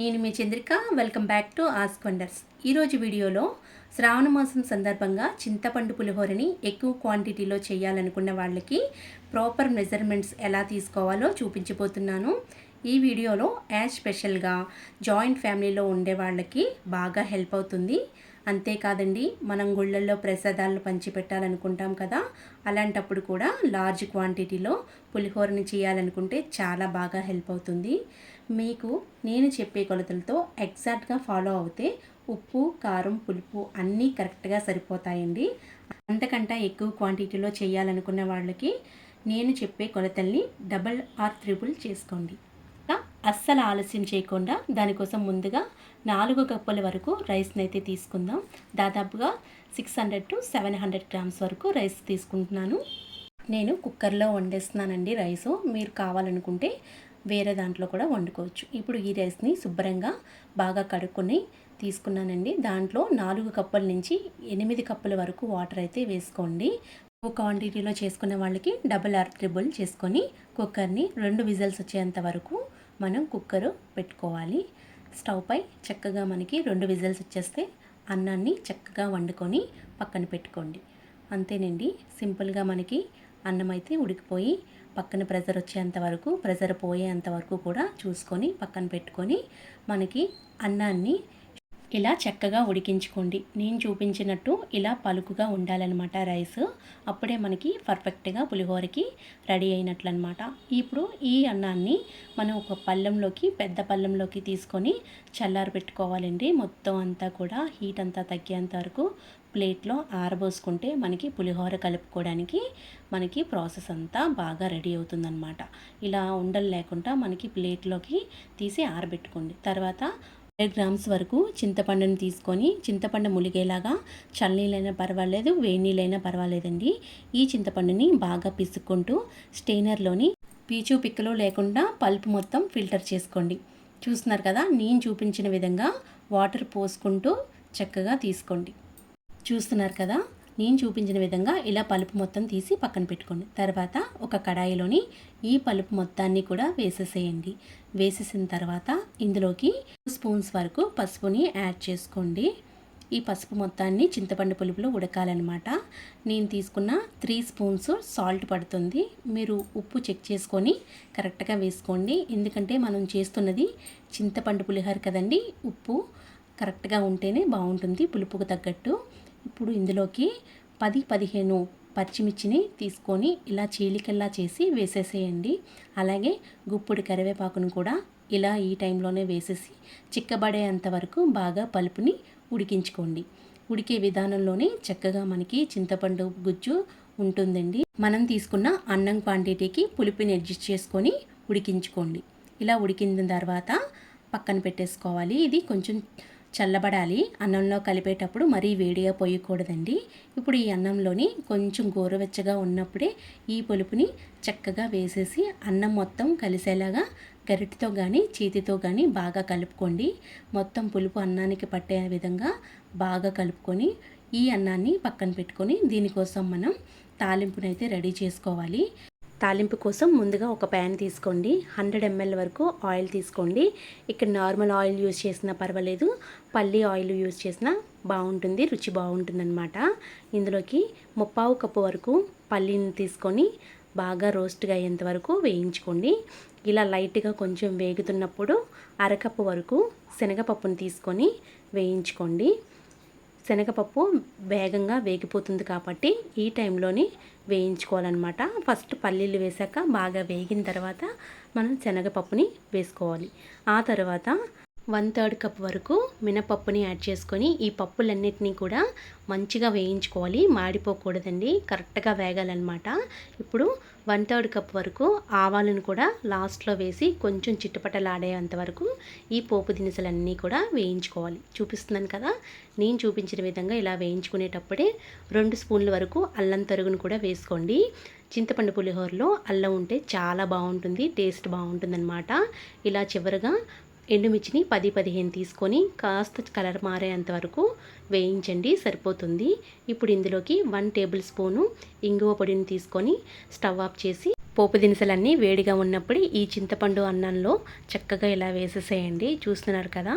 నేను మీ Chandrika. Welcome back to ask wonders ఈరోజు వీడియోలో శ్రావణ మాసం సందర్భంగా చింతపండు పులిహోరని ఎక్కువ క్వాంటిటీలో చేయాలనుకున్న వాళ్ళకి ప్రాపర్ మెజర్మెంట్స్ ఎలా తీసుకోవాలో చూపించబోతున్నాను. ఈ వీడియోలో యాజ్ స్పెషల్గా జాయింట్ ఫ్యామిలీలో ఉండే వాళ్ళకి బాగా హెల్ప్ అవుతుంది. అంతేకాదండి మనం గుళ్ళల్లో ప్రసాదాలను పంచిపెట్టాలనుకుంటాం కదా అలాంటప్పుడు కూడా లార్జ్ క్వాంటిటీలో పులిహోరని చేయాలనుకుంటే చాలా బాగా హెల్ప్ అవుతుంది. మీకు నేను చెప్పే కొలతలతో ఎగ్జాక్ట్గా ఫాలో అవుతే ఉప్పు కారం పులుపు అన్నీ కరెక్ట్గా సరిపోతాయండి. అంతకంటే ఎక్కువ క్వాంటిటీలో చేయాలనుకున్న వాళ్ళకి నేను చెప్పే కొలతల్ని డబల్ ఆర్ త్రిబుల్ చేసుకోండి. అస్సలు ఆలస్యం చేయకుండా దానికోసం ముందుగా నాలుగు కప్పుల వరకు రైస్ని అయితే తీసుకుందాం. దాదాపుగా six hundred to seven hundred grams వరకు రైస్ తీసుకుంటున్నాను. నేను కుక్కర్లో వండేస్తున్నానండి రైసు. మీరు కావాలనుకుంటే వేరే దాంట్లో కూడా వండుకోవచ్చు. ఇప్పుడు ఈ రైస్ని శుభ్రంగా బాగా కడుక్కొని తీసుకున్నానండి. దాంట్లో నాలుగు కప్పుల నుంచి ఎనిమిది కప్పుల వరకు వాటర్ అయితే వేసుకోండి. క్వాంటిటీలో చేసుకునే వాళ్ళకి డబుల్ ఆర్ ట్రిబుల్ చేసుకొని కుక్కర్ని రెండు విజల్స్ వచ్చేంత వరకు మనం కుక్కరు పెట్టుకోవాలి. స్టవ్ పై చక్కగా మనకి రెండు విజల్స్ వచ్చేస్తే అన్నాన్ని చక్కగా వండుకొని పక్కన పెట్టుకోండి. అంతేనండి. సింపుల్గా మనకి అన్నం అయితే ఉడికిపోయి పక్కన ప్రెజర్ వచ్చేంత వరకు ప్రెజర్ పోయేంత వరకు కూడా చూసుకొని పక్కన పెట్టుకొని మనకి అన్నాన్ని ఇలా చక్కగా ఉడికించుకోండి. నేను చూపించినట్టు ఇలా పలుకుగా ఉండాలన్నమాట రైస్. అప్పుడే మనకి పర్ఫెక్ట్గా పులిహోరకి రెడీ అయినట్లు అనమాట ఇప్పుడు ఈ అన్నాన్ని మనం ఒక పళ్ళెంలోకి పెద్ద పళ్ళెంలోకి తీసుకొని చల్లారి పెట్టుకోవాలండి మొత్తం అంతా కూడా హీట్ అంతా తగ్గేంత వరకు ప్లేట్లో ఆరబోసుకుంటే మనకి పులిహోర కలుపుకోవడానికి మనకి ప్రాసెస్ అంతా బాగా రెడీ అవుతుందన్నమాట. ఇలా ఉండలు లేకుండా మనకి ప్లేట్లోకి తీసి ఆరబెట్టుకోండి. తర్వాత హండ్రెడ్ గ్రామ్స్ వరకు చింతపండుని తీసుకొని చింతపండు ములిగేలాగా చల్లనీళ్ళైనా పర్వాలేదు వేడి నీళ్ళైనా పర్వాలేదండి. ఈ చింతపండుని బాగా పిసుక్కుంటూ స్టెయినర్లోని పీచు పిక్కలు లేకుండా పల్ప్ మొత్తం ఫిల్టర్ చేసుకోండి. చూస్తున్నారు కదా నేను చూపించిన విధంగా వాటర్ పోసుకుంటూ చక్కగా తీసుకోండి. చూస్తున్నారు కదా? నేను చూపించిన విధంగా ఇలా పలుపు మొత్తం తీసి పక్కన పెట్టుకోండి. తర్వాత ఒక కడాయిలోని ఈ పలుపు మొత్తాన్ని కూడా వేసేసేయండి. వేసేసిన తర్వాత ఇందులోకి స్పూన్స్ వరకు పసుపుని యాడ్ చేసుకోండి. ఈ పసుపు మొత్తాన్ని చింతపండు పులుపులో ఉడకాలన్నమాట. నేను తీసుకున్న త్రీ స్పూన్స్ సాల్ట్ పడుతుంది. మీరు ఉప్పు చెక్ చేసుకొని కరెక్ట్గా వేసుకోండి. ఎందుకంటే మనం చేస్తున్నది చింతపండు పులిహోర కదండి? ఉప్పు కరెక్ట్గా ఉంటేనే బాగుంటుంది పులుపుకు తగ్గట్టు. ఇప్పుడు ఇందులోకి పది పదిహేను పచ్చిమిర్చిని తీసుకొని ఇలా చీలికల్లా చేసి వేసేసేయండి. అలాగే గుప్పుడు కరివేపాకును కూడా ఇలా ఈ టైంలోనే వేసేసి చిక్కబడేంత వరకు బాగా పలుపుని ఉడికించుకోండి. ఉడికే విధానంలోనే చక్కగా మనకి చింతపండు గుజ్జు ఉంటుందండి. మనం తీసుకున్న అన్నం క్వాంటిటీకి పులుపుని అడ్జస్ట్ చేసుకొని ఉడికించుకోండి. ఇలా ఉడికిన తర్వాత పక్కన పెట్టేసుకోవాలి. ఇది కొంచెం చల్లబడాలి. అన్నంలో కలిపేటప్పుడు మరీ వేడిగా పోయకూడదండి. ఇప్పుడు ఈ అన్నంలోని కొంచెం గోరువెచ్చగా ఉన్నప్పుడే ఈ పులుపుని చక్కగా వేసేసి అన్నం మొత్తం కలిసేలాగా గరిటితో కానీ చేతితో కానీ బాగా కలుపుకోండి. మొత్తం పులుపు అన్నానికి పట్టే విధంగా బాగా కలుపుకొని ఈ అన్నాన్ని పక్కన పెట్టుకొని దీనికోసం మనం తాలింపునైతే రెడీ చేసుకోవాలి. తాలింపు కోసం ముందుగా ఒక ప్యాన్ తీసుకోండి. హండ్రెడ్ ఎంఎల్ వరకు ఆయిల్ తీసుకోండి. ఇక్కడ నార్మల్ ఆయిల్ యూజ్ చేసినా పర్వాలేదు. పల్లి ఆయిల్ యూజ్ చేసినా బాగుంటుంది రుచి బాగుంటుందన్నమాట. ఇందులోకి ముప్పావు కప్పు వరకు పల్లీని తీసుకొని బాగా రోస్ట్గా అయ్యేంత వరకు వేయించుకోండి. ఇలా లైట్గా కొంచెం వేగుతున్నప్పుడు అరకప్పు వరకు శనగపప్పును తీసుకొని వేయించుకోండి. శనగపప్పు వేగంగా వేగిపోతుంది కాబట్టి ఈ టైంలోనే వేయించుకోవాలన్నమాట. ఫస్ట్ పల్లీలు వేసాక బాగా వేగిన తర్వాత మనం శనగపప్పుని వేసుకోవాలి. ఆ తర్వాత వన్ థర్డ్ కప్ వరకు మినపప్పుని యాడ్ చేసుకొని ఈ పప్పులన్నిటినీ కూడా మంచిగా వేయించుకోవాలి. మాడిపోకూడదండి. కరెక్ట్గా వేగాలన్నమాట. ఇప్పుడు వన్ థర్డ్ కప్ వరకు ఆవాలను కూడా లాస్ట్లో వేసి కొంచెం చిట్టుపట్టలాడేంత వరకు ఈ పోపు దినుసులన్నీ కూడా వేయించుకోవాలి. చూపిస్తున్నాను కదా. నేను చూపించిన విధంగా ఇలా వేయించుకునేటప్పుడే రెండు స్పూన్ల వరకు అల్లం తరుగును కూడా వేసుకోండి. చింతపండు పులిహోరలో అల్లం ఉంటే చాలా బాగుంటుంది టేస్ట్ బాగుంటుందన్నమాట. ఇలా చివరిగా ఎండుమిర్చిని పది పదిహేను తీసుకొని కాస్త కలర్ మారేంత వరకు వేయించండి సరిపోతుంది. ఇప్పుడు ఇందులోకి వన్ టేబుల్ స్పూను ఇంగువ పొడిని తీసుకొని స్టవ్ ఆఫ్ చేసి పోపు దినుసులన్నీ వేడిగా ఉన్నప్పుడు ఈ చింతపండు అన్నంలో చక్కగా ఇలా వేసేసేయండి. చూస్తున్నారు కదా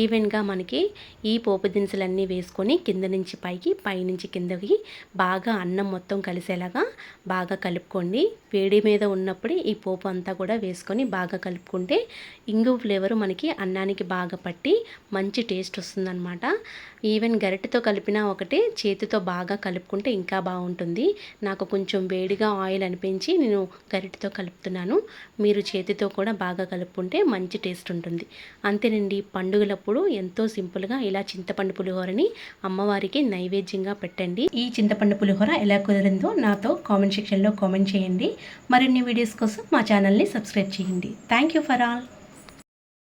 ఈవెన్గా మనకి ఈ పోపు దినుసులన్నీ వేసుకొని కింద నుంచి పైకి పైనుంచి కిందకి బాగా అన్నం మొత్తం కలిసేలాగా బాగా కలుపుకోండి. వేడి మీద ఉన్నప్పుడు ఈ పోపు అంతా కూడా వేసుకొని బాగా కలుపుకుంటే ఇంగు ఫ్లేవర్ మనకి అన్నానికి బాగా పట్టి మంచి టేస్ట్ వస్తుందన్నమాట. ఈవెన్ గరిటెతో కలిపినా ఒకటే చేతితో బాగా కలుపుకుంటే ఇంకా బాగుంటుంది. నాకు కొంచెం వేడిగా ఆయిల్ అనిపించి నేను గరిటతో కలుపుతున్నాను. మీరు చేతితో కూడా బాగా కలుపుకుంటే మంచి టేస్ట్ ఉంటుంది. అంతేనండి పండుగలప్పుడు ఎంతో సింపుల్గా ఇలా చింతపండు పులిహోరని అమ్మవారికి నైవేద్యంగా పెట్టండి. ఈ చింతపండు పులిహోర ఎలా కుదిరిందో నాతో కామెంట్ సెక్షన్లో కామెంట్ చేయండి. మరిన్ని వీడియోస్ కోసం మా ఛానల్ని సబ్స్క్రైబ్ చేయండి. Thank you for all.